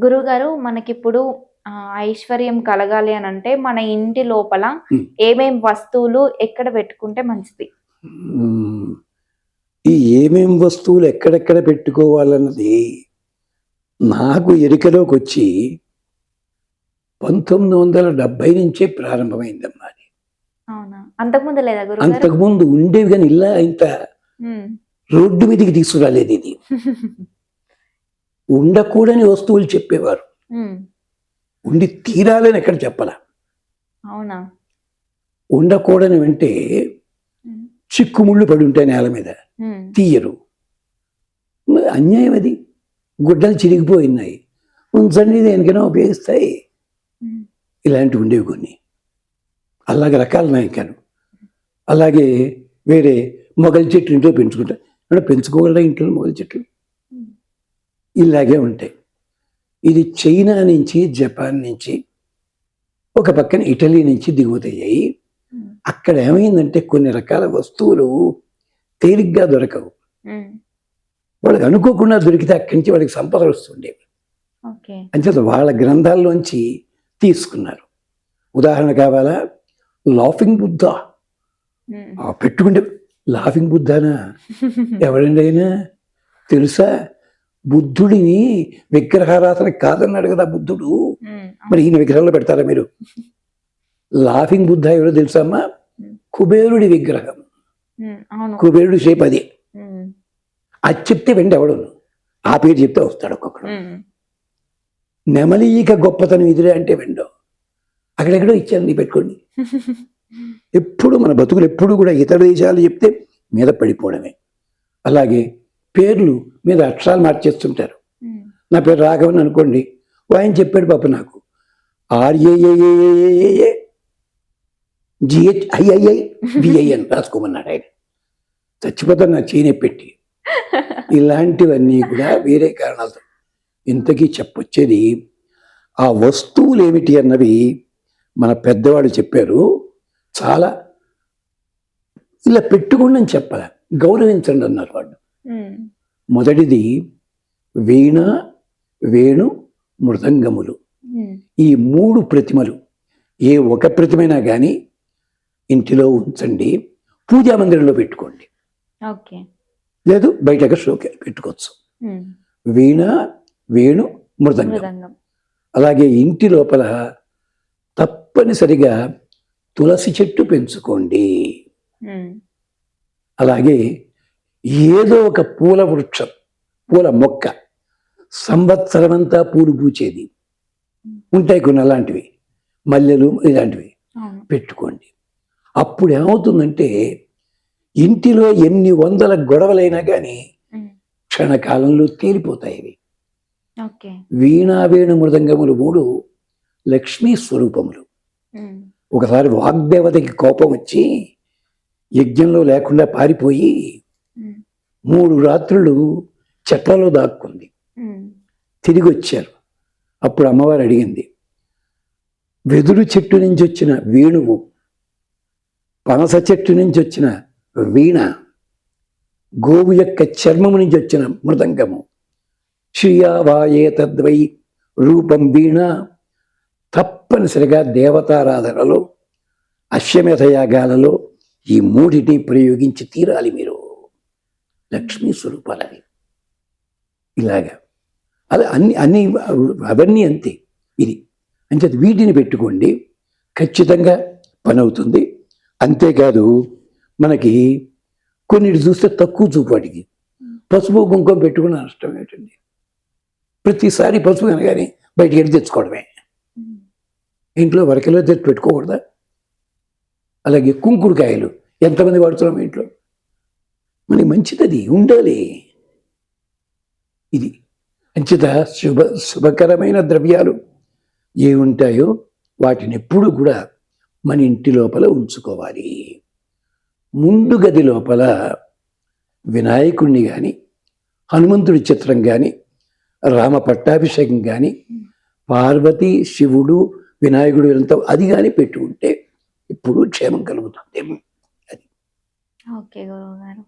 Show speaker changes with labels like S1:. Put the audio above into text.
S1: గురుగారు మనకిప్పుడు ఐశ్వర్యం కలగాలి అని అంటే మన ఇంటి లోపల. ఏమేం వస్తువులు ఎక్కడ పెట్టుకుంటే మంచిది.
S2: ఈ ఏమేం వస్తువులు ఎక్కడెక్కడ పెట్టుకోవాలన్నది నాకు ఎరికలోకి వచ్చి పంతొమ్మిది వందల డెబ్బై నుంచే ప్రారంభమైందమ్మా అది
S1: అంతకుముందు లేదా
S2: అంతకుముందు ఉండేవి కానీ ఇలా ఇంత. రోడ్డు మీదకి తీసుకురాలేదు ఇది ఉండకూడని వస్తువులు చెప్పేవారు. ఉండి తీరాలని ఎక్కడ చెప్పాల?
S1: అవునా?
S2: ఉండకూడని అంటే. చిక్కుముళ్ళు పడి ఉంటాయి నేల మీద. తీయరు. అన్యాయం అది. గుడ్డలు చిరిగిపోయినాయి ఉంచండి దేనికైనా ఉపయోగిస్తాయి. ఇలాంటివి ఉండేవి కొన్ని. అలాగే రకాల నాయకాలు. అలాగే వేరే మొగల చెట్లు ఇంట్లో పెంచుకుంటారు అంటే పెంచుకోగలరా ఇంట్లో మొగల చెట్లు. ఇలాగే ఉంటాయి. ఇది చైనా నుంచి జపాన్ నుంచి ఒక పక్కన ఇటలీ నుంచి దిగుమతయ్యాయి.
S1: Hmm.
S2: అక్కడ ఏమైందంటే కొన్ని రకాల వస్తువులు తేలిగ్గా దొరకవు. వాళ్ళకి అనుకోకుండా దొరికితే అక్కడి నుంచి వాళ్ళకి సంపద వస్తుండేవి. అంచేత వాళ్ళ గ్రంథాల్లోంచి తీసుకున్నారు. ఉదాహరణ కావాలా? లాఫింగ్ బుద్ధ. ఆ పెట్టుకుంటే లాఫింగ్ బుద్ధానా? ఎవరండి అయినా తెలుసా? బుద్ధుడిని విగ్రహారాధన కాదన్నాడు కదా బుద్ధుడు. మరి ఈయన విగ్రహంలో పెడతారా మీరు? లాఫింగ్ బుద్ధ ఎవరో తెలుసమ్మా. కుబేరుడి విగ్రహం. కుబేరుడి షేప్ అది. అది చెప్తే వెంట ఎవడు ఆ పేరు చెప్తే వస్తాడు ఒక్కొక్కడు. నెమలీక గొప్పతనం ఇదిలే అంటే వెండో. అక్కడెక్కడో ఇచ్చాను నీ పెట్టుకోండి ఎప్పుడు మన బతుకులు ఎప్పుడు కూడా ఇతర దేశాలు చెప్తే మీద పడిపోవడమే. అలాగే పేర్లు మీద అక్షరాలు మార్చేస్తుంటారు
S1: Hmm.
S2: నా పేరు రాఘవన్ అనుకోండి ఆయన చెప్పాడు పాప నాకు ఆర్ఏఏఏఏఏఏ జిహెచ్ ఐఐఐ బిఐఎన్ రాసుకోమన్నాడు ఆయన చచ్చిపోతాను నా చేయనే పెట్టి ఇలాంటివన్నీ కూడా వేరే కారణాలతో ఇంతకీ చెప్పొచ్చేది ఆ వస్తువులు ఏమిటి అన్నవి మన పెద్దవాళ్ళు చెప్పారు చాలా ఇలా పెట్టుకోండి అని చెప్పాలి గౌరవించండి అన్నారు వాళ్ళు
S1: Hmm.
S2: మొదటిది వీణ వేణు మృదంగములు. ఈ మూడు ప్రతిమలు ఏ ఒక ప్రతిమైనా కానీ ఇంటిలో ఉంచండి పూజా మందిరంలో పెట్టుకోండి.
S1: ఓకే.
S2: లేదు బయటగా షోకే పెట్టుకోవచ్చు. వీణ వేణు మృదంగం. అలాగే ఇంటి లోపల తప్పనిసరిగా తులసి చెట్టు పెంచుకోండి. అలాగే ఏదో ఒక పూల వృక్షం పూల మొక్క సంవత్సరమంతా పూలు పూచేది ఉంటాయి కొన్ని అలాంటివి మల్లెలు ఇలాంటివి పెట్టుకోండి అప్పుడు ఏమవుతుందంటే ఇంటిలో ఎన్ని వందల గొడవలైనా కానీ. క్షణకాలంలో తేలిపోతాయి ఇవి వీణా వేణు మృదంగములు మూడు లక్ష్మీ స్వరూపములు. ఒకసారి వాగ్దేవతకి కోపం వచ్చి యజ్ఞంలో లేకుండా పారిపోయి. మూడు రాత్రులు చెట్లలో దాక్కుంది. తిరిగి వచ్చారు అప్పుడు అమ్మవారు అడిగింది వెదురు చెట్టు నుంచి వచ్చిన వేణువు పనస చెట్టు నుంచి వచ్చిన వీణ గోవు యొక్క చర్మము నుంచి వచ్చిన మృదంగము శ్రీయావాయే తద్వై రూపం వీణ తప్పనిసరిగా దేవతారాధనలో అశ్వమేధ యాగాలలో ఈ మూడిటి ప్రయోగించి తీరాలి మీరు. లక్ష్మీ స్వరూపాలని ఇలాగా. అలా అన్ని అన్ని అవన్నీ అంతే. ఇది. అంచేత వీటిని పెట్టుకోండి ఖచ్చితంగా పని అవుతుంది అంతేకాదు మనకి కొన్నిటి చూస్తే తక్కువ చూపు పసుపు కుంకుమ పెట్టుకున్న నష్టం ఏంటండి? ప్రతిసారి పసుపు అనగానే బయటికి వెళ్ళి తెచ్చుకోవడమే. ఇంట్లో వరకలో తెచ్చి పెట్టుకోకూడదా? అలాగే కుంకుడుకాయలు. ఎంతమంది వాడుతున్నాం ఇంట్లో? మనకి మంచిదది ఉండాలి. ఇది అంచిత శుభ శుభకరమైన ద్రవ్యాలు ఏ ఉంటాయో వాటిని ఎప్పుడు కూడా మన ఇంటి లోపల ఉంచుకోవాలి. ముందు గది లోపల వినాయకుడిని కానీ హనుమంతుడి చిత్రం కానీ రామ పట్టాభిషేకం కానీ పార్వతి శివుడు వినాయకుడు ఎంత అది కానీ పెట్టుకుంటే ఇప్పుడు క్షేమం కలుగుతుంది.
S1: ఓకే గురువు గారు.